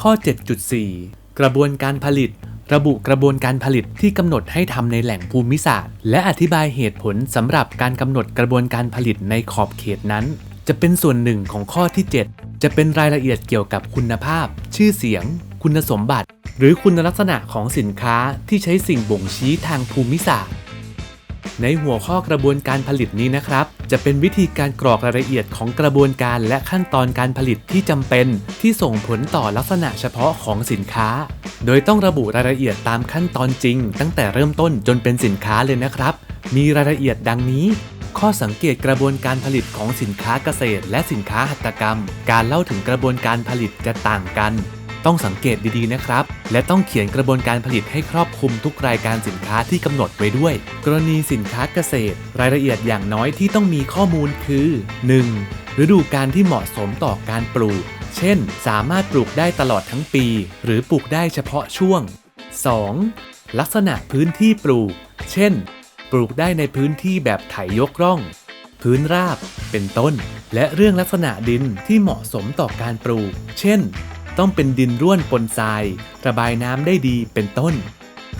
ข้อ 7.4 กระบวนการผลิต ระบุกระบวนการผลิตที่กำหนดให้ทำในแหล่งภูมิศาสตร์ และอธิบายเหตุผลสำหรับการกำหนดกระบวนการผลิตในขอบเขตนั้น จะเป็นส่วนหนึ่งของข้อที่ 7 จะเป็นรายละเอียดเกี่ยวกับคุณภาพ ชื่อเสียง คุณสมบัติ หรือคุณลักษณะของสินค้าที่ใช้สิ่งบ่งชี้ทางภูมิศาสตร์ ในหัวข้อกระบวนการผลิตนี้นะครับ จะเป็นวิธีการกรอกรายละเอียดของกระบวนการและขั้นตอนการผลิตที่จำเป็น ที่ส่งผลต่อลักษณะเฉพาะของสินค้า โดยต้องระบุรายละเอียดตามขั้นตอนจริง ตั้งแต่เริ่มต้นจนเป็นสินค้าเลยนะครับ มีรายละเอียดดังนี้ ข้อสังเกตกระบวนการผลิตของสินค้าเกษตร และสินค้าหัตถกรรม การเล่าถึงกระบวนการผลิตจะต่างกัน ต้องสังเกตดีๆนะครับ และต้องเขียนกระบวนการผลิตให้ครอบคลุมทุกรายการสินค้าที่กำหนดไว้ด้วย กรณีสินค้าเกษตร รายละเอียดอย่างน้อยที่ต้องมีข้อมูลคือ 1. ฤดูการที่เหมาะสมต่อการปลูก เช่น สามารถปลูกได้ตลอดทั้งปี หรือปลูกได้เฉพาะช่วง 2. ลักษณะพื้นที่ปลูก เช่น ปลูกได้ในพื้นที่แบบไถยกร่อง พื้นราบ เป็นต้น และเรื่องลักษณะดินที่เหมาะสมต่อการปลูก เช่น ต้องเป็นดินร่วนปนทราย ระบายน้ำได้ดีเป็นต้น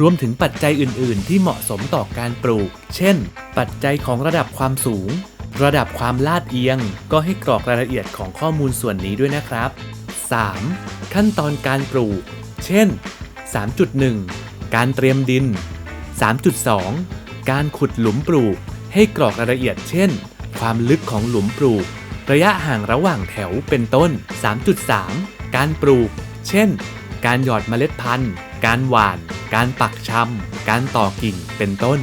รวมถึงปัจจัยอื่น ๆ ที่เหมาะสมต่อการปลูก เช่น ปัจจัยของระดับความสูง ระดับความลาดเอียง ก็ให้กรอกรายละเอียดของข้อมูลส่วนนี้ด้วยนะครับ 3. ขั้นตอนการปลูก เช่น 3.1 การเตรียมดิน 3.2 การขุดหลุมปลูก ให้กรอกรายละเอียด เช่น ความลึกของหลุมปลูก ระยะห่างระหว่างแถวเป็นต้น 3.3 การปลูก เช่น การหยอดเมล็ดพันธุ์ การหว่าน การปักชำ การต่อกิ่ง เป็นต้น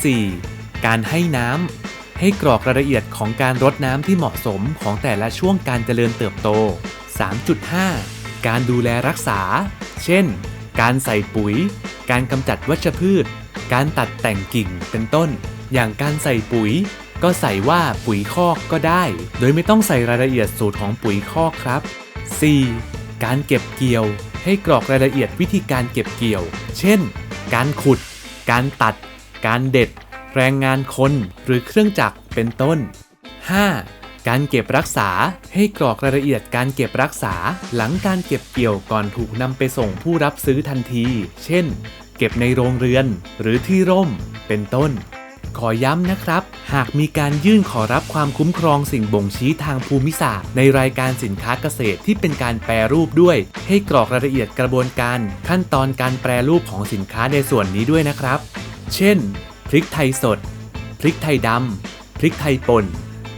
3.4 การให้น้ำ ให้กรอกรายละเอียดของการรดน้ำที่เหมาะสมของแต่ละช่วงการเจริญเติบโต 3.5 การดูแลรักษา เช่น การใส่ปุ๋ย การกำจัดวัชพืช การตัดแต่งกิ่ง เป็นต้น อย่างการใส่ปุ๋ยก็ใส่ว่าปุ๋ยคอกก็ได้ โดยไม่ต้องใส่รายละเอียดสูตรของปุ๋ยคอกครับ 4. การเก็บเกี่ยว ให้กรอกรายละเอียดวิธีการเก็บเกี่ยว เช่น การขุด การตัด การเด็ด แรงงานคนหรือเครื่องจักรเป็นต้น 5. การเก็บรักษา ให้กรอกรายละเอียดการเก็บรักษา หลังการเก็บเกี่ยวก่อนถูกนำไปส่งผู้รับซื้อทันที เช่น เก็บในโรงเรือน หรือที่ร่ม เป็นต้น ขอย้ำนะครับ หากมีการยื่นขอรับความคุ้มครองสิ่งบ่งชี้ทางภูมิศาสตร์ ในรายการสินค้าเกษตรที่เป็นการแปรรูปด้วย ให้กรอกรายละเอียดกระบวนการ ขั้นตอนการแปรรูปของสินค้าในส่วนนี้ด้วยนะครับ เช่น พริกไทยสด พริกไทยดำพริกไทยป่น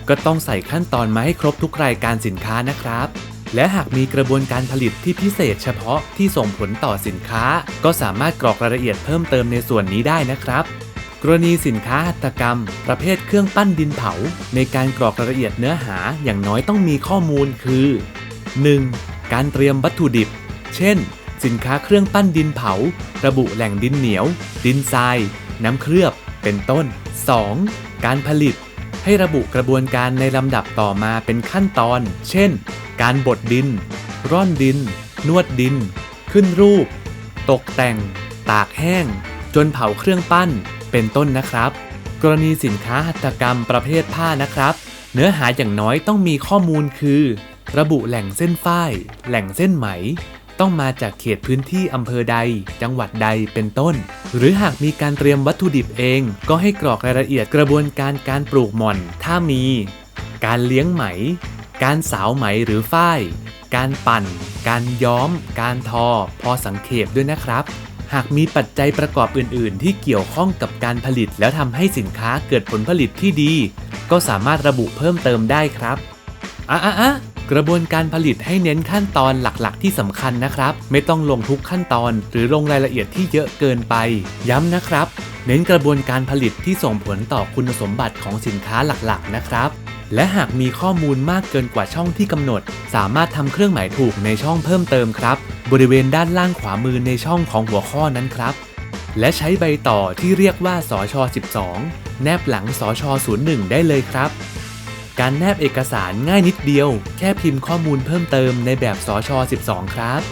ก็ต้องใส่ขั้นตอนมาให้ครบทุกรายการสินค้านะครับและหากมีกระบวนการผลิตที่พิเศษเฉพาะที่ส่งผลต่อสินค้า ก็สามารถกรอกรายละเอียดเพิ่มเติมในส่วนนี้ได้นะครับ กรณีสินค้าหัตถกรรม ประเภทเครื่องปั้นดินเผา ในการกรอกรายละเอียดเนื้อหาอย่างน้อยต้องมีข้อมูลคือ 1. การเตรียมวัตถุดิบ เช่น สินค้าเครื่องปั้นดินเผา ระบุแหล่งดินเหนียว ดินทราย น้ำเคลือบ เป็นต้น 2. การผลิต ให้ระบุกระบวนการในลำดับต่อมาเป็นขั้นตอน เช่น การบดดิน ร่อนดิน นวดดิน ขึ้นรูป ตกแต่ง ตากแห้ง จนเผาเครื่องปั้น เป็นต้นนะครับ กรณีสินค้าหัตถกรรมประเภทผ้านะครับ เนื้อหาอย่างน้อยต้องมีข้อมูลคือ ระบุแหล่งเส้นฝ้าย แหล่งเส้นไหม ต้องมาจากเขตพื้นที่อำเภอใด จังหวัดใดเป็นต้น หรือหากมีการเตรียมวัตถุดิบเอง ก็ให้กรอกรายละเอียดกระบวนการการปลูกหม่อน ถ้ามี การเลี้ยงไหม การสาวไหมหรือฝ้าย การปั่น การย้อม การทอ พอสังเขปด้วยนะครับ หากมีปัจจัยประกอบอื่น ๆ ที่เกี่ยวข้องกับการผลิต แล้วทำให้สินค้าเกิดผลผลิตที่ดี ก็สามารถระบุเพิ่มเติมได้ครับอะอะอะ กระบวนการผลิตให้เน้นขั้นตอนหลักๆ ที่สำคัญนะครับ ไม่ต้องลงทุกขั้นตอน หรือลงรายละเอียดที่เยอะเกินไป ย้ำนะครับ เน้นกระบวนการผลิตที่ส่งผลต่อคุณสมบัติของสินค้าหลักๆ นะครับและหากมีข้อมูลมากเกินกว่าช่องที่กำหนด สามารถทำเครื่องหมายถูกในช่องเพิ่มเติมครับ บริเวณด้านล่างขวามือในช่องของหัวข้อนั้นครับ และใช้ใบต่อที่เรียกว่าสช12 แนบหลังสช01 ได้เลยครับ การแนบเอกสารง่ายนิดเดียว แค่พิมพ์ข้อมูลเพิ่มเติมในแบบสช 12 ครับ